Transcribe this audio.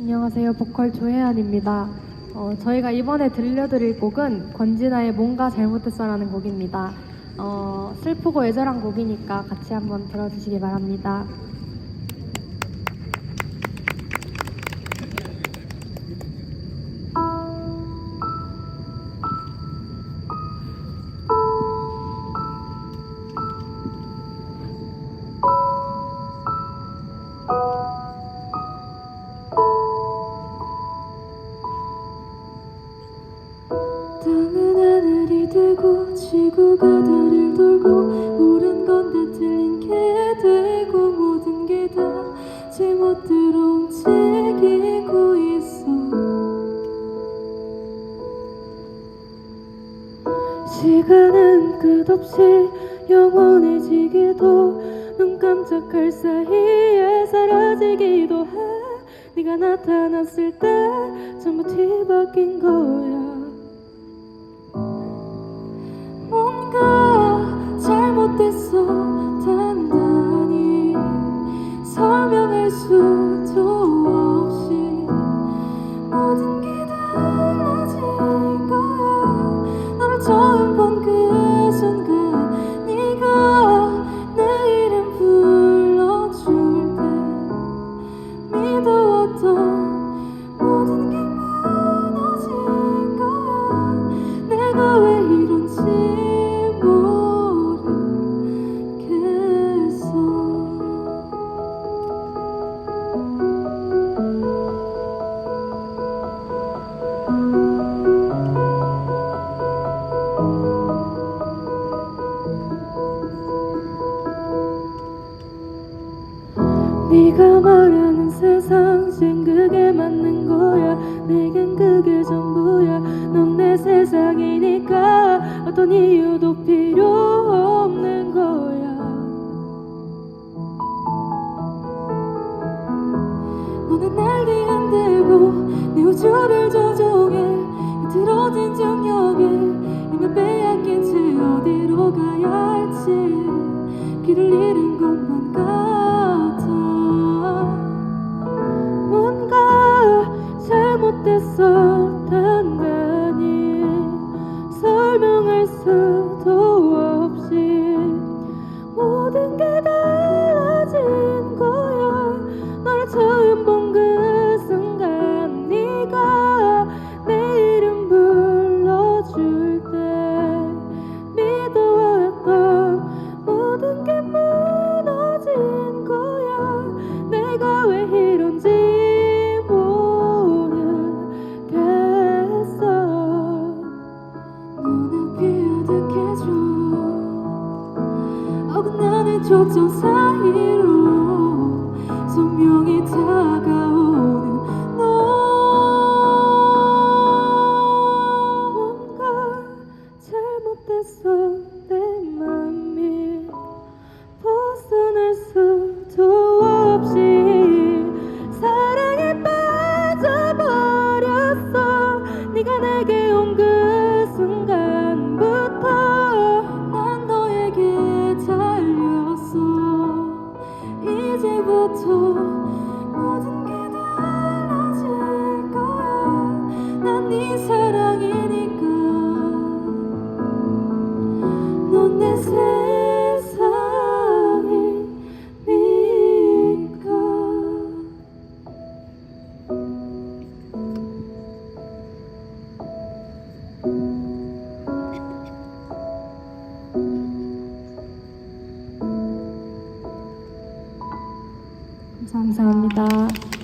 안녕하세요. 보컬 조혜연입니다. 어, 저희가 이번에 들려드릴 곡은 권진아의 뭔가 잘못했어라는 곡입니다. 어, 슬프고 애절한 곡이니까 같이 한번 들어주시기 바랍니다. 땅은 하늘이 되고 지구가 달을 돌고 옳은 건데 틀린 게 되고 모든 게 다 제멋대로 움직이고 있어. 시간은 끝없이 영원해지기도 눈 깜짝할 사이에 사라지기도 해. 네가 나타났을 때 전부 뒤바뀐 거야 good. 네가 말하는 세상 쟨 그게 맞는 거야. 내겐 그게 전부야. 넌 내 세상이니까 어떤 이유도 필요 없는 거야. 너는 날 뒤흔들고 내 우주를 조종해. 흐트러진 정력에 이미 빼앗긴 채 어디로 가야 할지. 길을 잃은 것만 같아 초점 사이로 선명히 다가오는 너 뭔가 잘못됐어 감사합니다.